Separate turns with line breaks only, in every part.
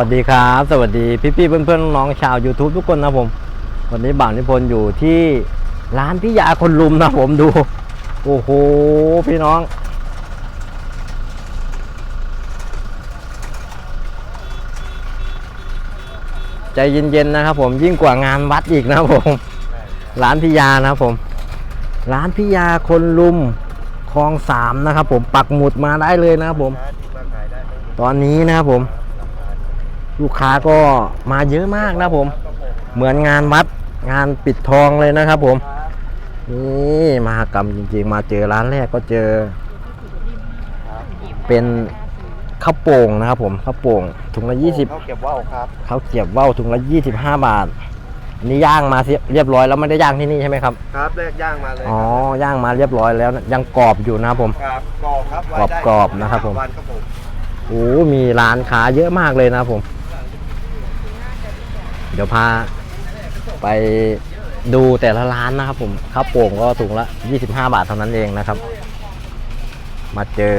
สวัสดีครับ สวัสดีพี่พี่ๆเพื่อนเพื่อนๆน้องๆชาว YouTube ทุกคนนะผม วันนี้บ่าวนิพนธ์อยู่ที่ร้านพิยาคนลุมนะผมดู โอ้โห พี่น้อง ใจเย็นๆนะครับผมยิ่งกว่างานวัดอีกนะผม ร้านพิยานะผม ร้านพิยาคนลุมคลองสามนะครับผมปักหมุดมาได้เลยนะครับผม ตอนนี้นะครับผม ลูกค้าก็มาเยอะมากนะครับผม เหมือนงานวัดงานปิดทองเลยนะครับผม นี่มหากรรมจริง ๆ มาเจอร้านแรกก็เจอ เป็นข้าวโป่งนะครับผมข้าวโป่งถุงละยี่สิบ
เขาเก็บว่าวครับ
ข้าวเกรียบว่าวถุงละยี่สิบห้าบาทอันนี้ย่างมาเรียบร้อยแล้วไม่ได้ย่างที่นี่ใช่ไหมครับ
ครับแรกย่างมาเลย
อ๋อย่างมาเรียบร้อยแล้วนะยังกรอบอยู่นะครับผม
ครับกรอบครับไว้ได้
กรอบๆนะครับผม
วันครับผม
โอ้มีร้านค้าเยอะมากเลยนะครับผมเดี๋ยวพาไปดูแต่ละร้านนะครับผมข้าวโป่งก็ถุงละ 25 บาทเท่านั้นเองนะครับ มาเจอ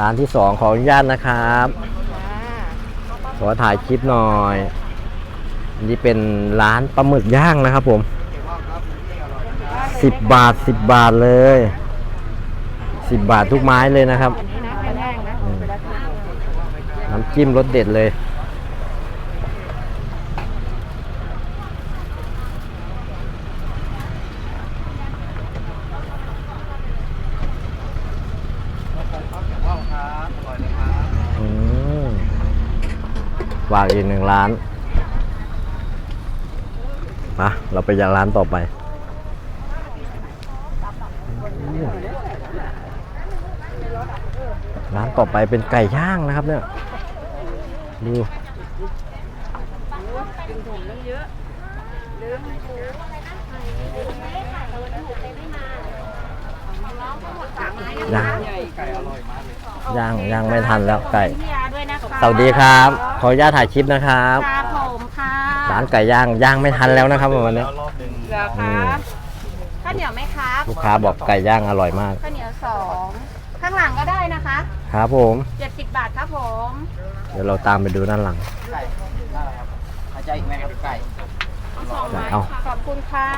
ร้านที่สองขออนุญาตนะครับขอถ่ายคลิปหน่อยอันนี้เป็นร้านปลาหมึกย่างนะครับผม 10 บาท 10 บาทเลย 10 บาททุกไม้เลยนะครับอืมน้ำจิ้มรสเด็ดเลย
ว่าวครับอร่อยเลยครับ
อืม วางอีกหนึ่งร้านมาเราไปยังร้านต่อไป ร้านต่อไปเป็นไก่ย่างนะครับเนี่ย ดูย่างย่างไม่ทันแล้วไก่
ด้วยนะคะ
สวัสดีครับ ขออนุญาตถ่ายคลิปนะครับ
ครับผมค่ะ
ร้านไก่ย่างย่างไม่ทันแล้วนะครับวันนี้
แล้วรอบหนึ่ง
เหลือ
อื
คะ
ม
ข้าวเหนียวไหมครับ
ลูกค้าบอกไก่ย่างอร่อยมาก
ข้าวเหนียวสองข้างหลังก็ได้นะคะ
ครับผม
70บาทครับผม
เดี๋ยวเราตามไปดูด้านหลัง
ไก่อาจจะอีกไหมครับไก่
เอาสองไม้
เอา
ค่ะขอบคุณค่ะ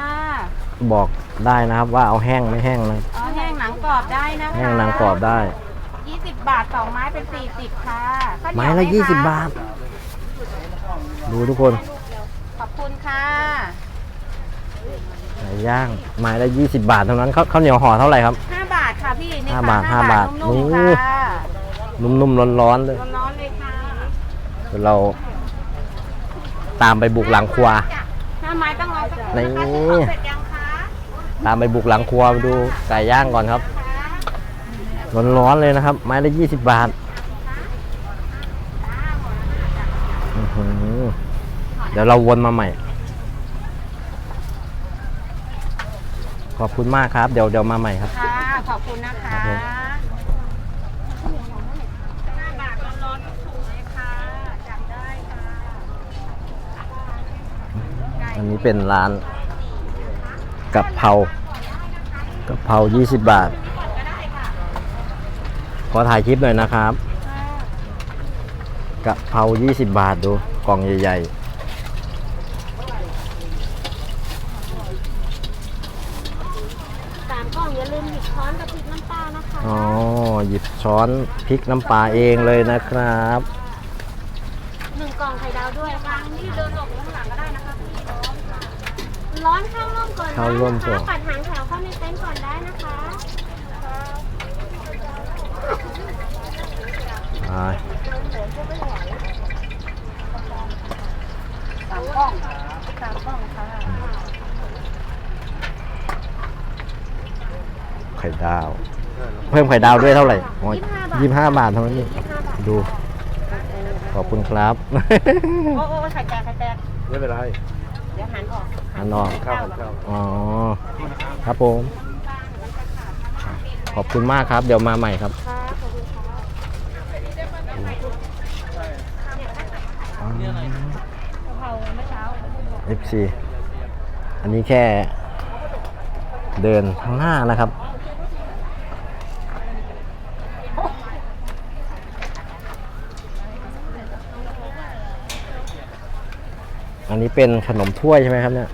บอกได้นะครับว่าเอาแห้งไม่แห้งนะ
เอาแห้งหนังกรอบได้นะคะ
แห้งนางกรอบได้
20 บาทสองไม้เป็น40ค่ะข้าวเหนี
ไม้
ยว
ละ
ห
ยี่สิบ
ค
บาท ดูทุกคน
ขอบคุณค่ะ
ไก่ย่างไม้ละยี่สิบบาทเท่านั้นข้าวข้าวเหนียวห่อเท่าไหร่ครับ
5บาทค่ะพี่นี่
ห้า
ค่ะ
บาทห้าบาท
นุ่ม
โอ้
ๆค่ะ
นุ่มๆร้อนๆเลย
ร้อนๆเลยค่ะ
เดี๋ยวเราตามไปบุกหลังครัว
ห้าไม้ต้องรอสักครู่
นี่
นะคะซื้อของเสร็จยังคะ
ตามไปบุกหลังครัวไปดูไก่ย่างก่อนครับ ร้อนๆเลยนะครับ ไม้ละยี่สิบบาทอื้อหือเดี๋ยวเราวนมาใหม่ ขอบคุณมากครับ เดี๋ยวเดี๋ยวมาใหม่ครับ
ค่ะ ขอบคุณนะคะ
ครับผม
ห้าบาทร้อนๆถูกเลยค่ะจับได้ค่ะ
อันนี้เป็นร้านกะเพรากะเพรา20 บาท ขอถ่ายคลิปหน่อยนะครับกะเพรา20 บาทดูกล่องใหญ่
สามกล่องอย่าลืมหยิบช้อนกระติกน้ำปลานะคะ
ๆอ๋อหยิบช้อนพริกน้ำปลาเองเลยนะครับ
หนึ่งกล่องไข่ดาวด้วยค่ะนี่เดินออกข้างหลังก็ได้นะคะพี่ร้อนค่ะร้อนเข้าร่มก่อน
เข้าร่มก่อน
นะคะปัดหางแถวเข้าในเต็นท์ก่อนได้นะคะ
อ่า
สามกล่องสามกล่องค่ะ
ไข่ดาว เพิ่มไข่ดาวด้วยเท่าไหร่ยี่ห้าบาทเท่านั้นเองดู ขอบคุณครับ
โอ้โอ้ไข่แตกไข่แตก
ไม่เป็นไร
เดี๋ยวหันออก
อันนอก
ข้าวของข้าว
อ๋อ ครับผม ขอบคุณมากครับ เดี๋ยวมาใหม่ครับ FC อันนี้แค่เดินข้างหน้านะครับ อันนี้เป็นขนมถ้วยใช่ไหมครับเนี่ย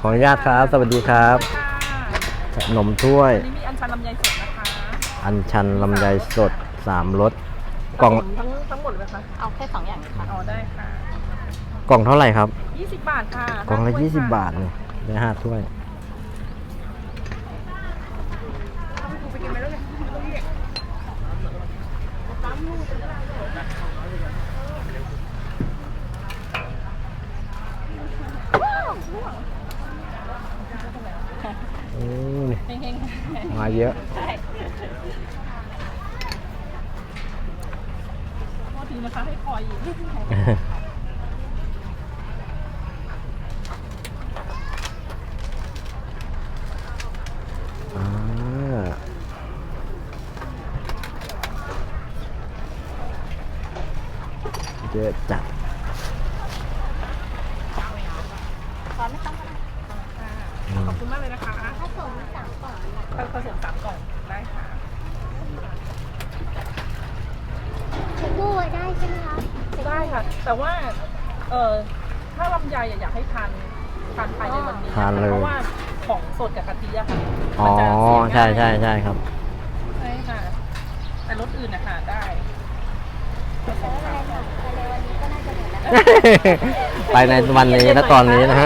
ขออนุญาตครับ สวัสดีครับ ขนมถ้วย
อันนี้มีอัญชันลำไยสดนะคะ
อัญชันลำไยสดสามรสกล่อง
ทั้งทั้งหมดเลยไหมคะ
เอาแค่สองอย่างค่ะ
อ๋อได้ค่ะ
กล่องเท่าไหร่ครับ
20 บาทค่ะ
กล่องละ
ห้าถ้วย
ยี่สิบ
ค่ะ
บาทเนี่ยได้ห้าถ้วยอืม
เฮงๆ
มาเยอะ
ใช่โทษทีนะคะให้คอยอยู่
อ่า เยอะจัด
ตอนไม่ต้องก็ได้
ขอบคุณมากเลยนะคะ
ถ้าส่งสามก่อน
ผสมสามกล่องได้ค่ะ
เช็คบูได้ใช่ไหมคะ
ได้ค่ะ แต่ว่า เออถ้าลำไยอะอยากให้ทานทานภายในวันนี้
ทานเลย
เพราะว่าของสดกับกะทิอะค่ะ
อ๋อ
มันจะเสีย
ใช่
ง่าย
ใช่ใช่ครับ
ใช่ค่ะ แต่รสอื่นนะคะได้
ไปในวันนี้นะ
ตอนนี้นะ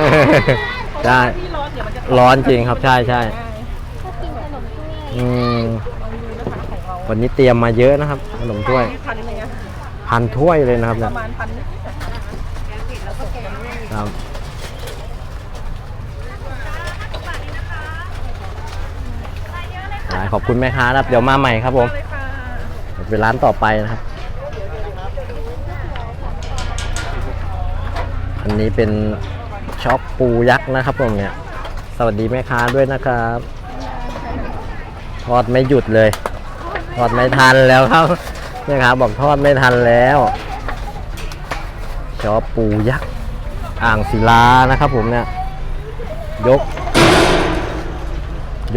เพราะ
ได้
ว่าที่ร้อนเดี๋ยวมันจะ
ร้อนจริงครับใช่ใช่
ชอบกินขนมถ้วย
อืม
เอาดูนะคะของเรา
วันนี้เตรียมมาเยอะนะครับขนมถ้วย
พันหนึงอะ
พันถ้วยเลยนะครับ
ป
เนี่ย
ระมาณพันนิดๆอะค่ะ
ครับได้ขอบคุณแม่ค้าครับ เดี๋ยวมาใหม่ครับผม
เลยค่ะ
เดี๋ยวเป็นร้านต่อไปนะครับ นนี้เป็นช็อปปูยักษ์นะครับผมเนี่ย สวัสดีแม่ค้าด้วยนะครับ ทอดไม่หยุดเลย ทอดไม่ทันแล้วครับแม่ค้าบอกทอดไม่ทันแล้วช็อปปูยักษ์อ่างศิลานะครับผมเนี่ย ยก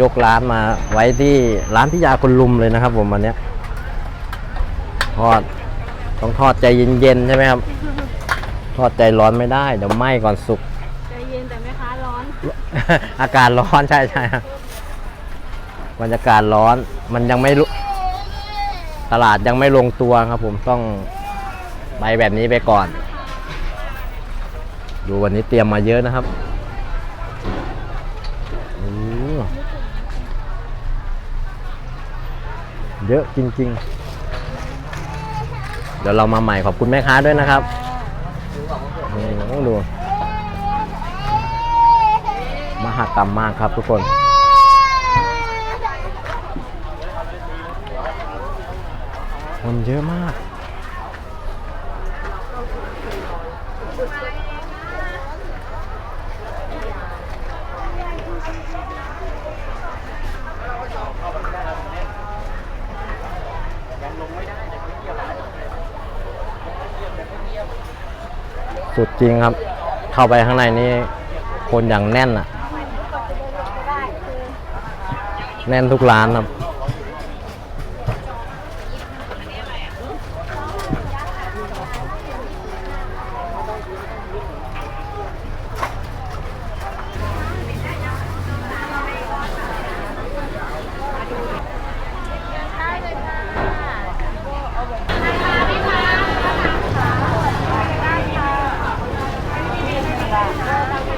ยกร้านมาไว้ที่ร้านพิยาคนลุมเลยนะครับผมวันเนี้ยทอด ต้องทอดใจเย็นๆใช่ไหมครับ ทอดใจร้อนไม่ได้ เดี๋ยวไหม้ก่อนสุก
ใจเย็นแต่แม่ค้าร้อน
อากาศร้อนใช่ใช่ครับบรรยากาศร้อน มันยังไม่รู้ตลาดยังไม่ลงตัวครับ ผมต้องไปแบบนี้ไปก่อน ดูวันนี้เตรียมมาเยอะนะครับโอ้เยอะจริง ๆ เดี๋ยวเรามาใหม่ขอบคุณแม่ค้าด้วยนะครับนี่ต้ องดูมหากรรมมากครับทุกคนคนเยอะมาก สุดจริงครับ เข้าไปข้างในนี่คนอย่างแน่นอะแน่นทุกร้านครับ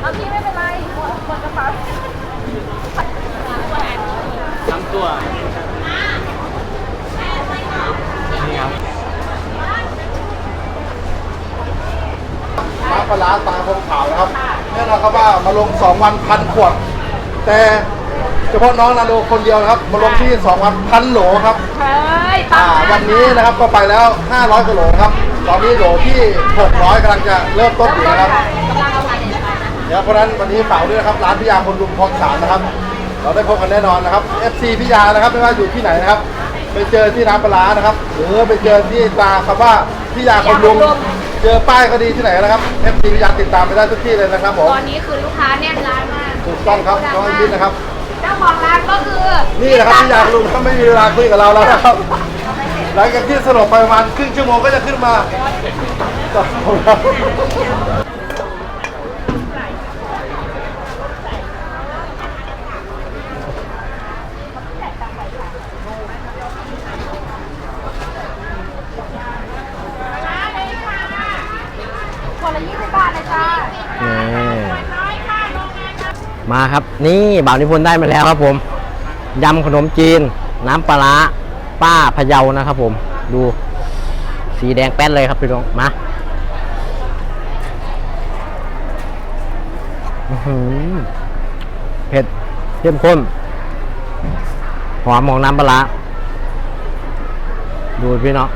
เอาพี่ไม่เป็นไรหมดกระเป๋า
น้ำปลาร้าตาคงขาวนะครับแน่นอนครับว่ามาลง2วันพันขวด แต่เฉพาะน้องนาโดคนเดียวนะครับ มาลงที่2วันพันโหลครับ
เฮ้ย
อ่าวันนี้นะครับก็ไปแล้ว 500กว่าโหลครับ ตอนนี้โหลที่600กำลังจะเริ่มต้นอยู่นะครับเดี๋ยวเพราะฉะนั้นวันนี้ฝากด้วยนะครับร้านพิยาคนรุมคลองสามนะครับ เราได้พบกันแน่นอนนะครับ FC พิยานะครับไม่ว่าอยู่ที่ไหนนะครับ ไปเจอที่ร้านปลาร้านะครับ หรือไปเจอที่ตราคำว่าพิยาคนรุม เจอป้ายก็ดีที่ไหนนะครับ FC พิยาติดตามไปได้ทุกที่เลยนะครับผม
ตอนนี้คือลูกค้าแน่นร้านมาก
ถูกต้องครับน้องอินทินะครับ
เจ้าของร้านก็คือ
นี่นะครับพิยาคนรุมถ้าไม่มีเวลาคุยกับเราแล้วนะครับ หลังจากที่สลบไปประมาณครึ่งชั่วโมงก็จะขึ้นมาขอบคุณครับ
เลยจ้า
นี่ มาครับ นี่บ่าวนิพนธ์ได้มาแล้วครับผมยำขนมจีน น้ำปลาร้าป้าพะเยานะครับผม ดูสีแดงแป้นเลยครับพี่น้องมาเผ็ดเข้มข้นหอมของน้ำปลาร้าดูพี่น้อง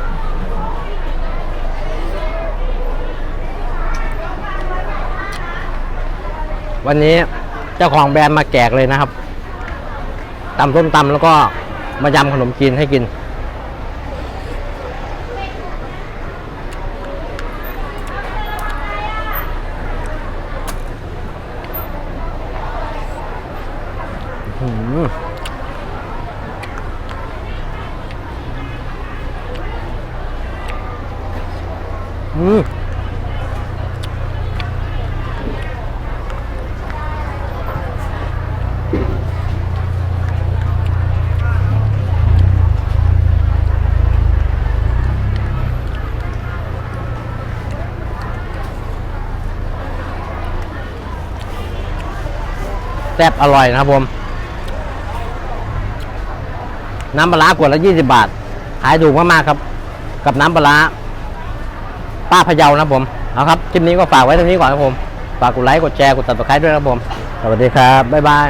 วันนี้ เจ้าของแบรนด์มาแจกเลยนะครับตำส้มตำแล้วก็มายำขนมจีนให้กิน อื้อหืออืม ซ่บอร่อยนะครับผม น้ำปลาร้าขวดละ 20 บาท ขายถูกมากๆครับ กับน้ำปลาร้าป้าพะเยานะครับผม เอาครับ คลิปนี้ก็ฝากไว้ตรงนี้ก่อนครับผม ฝากกดไลค์ กดแชร์ กดติดตามด้วยนะครับผม สวัสดีครับ บ๊ายบาย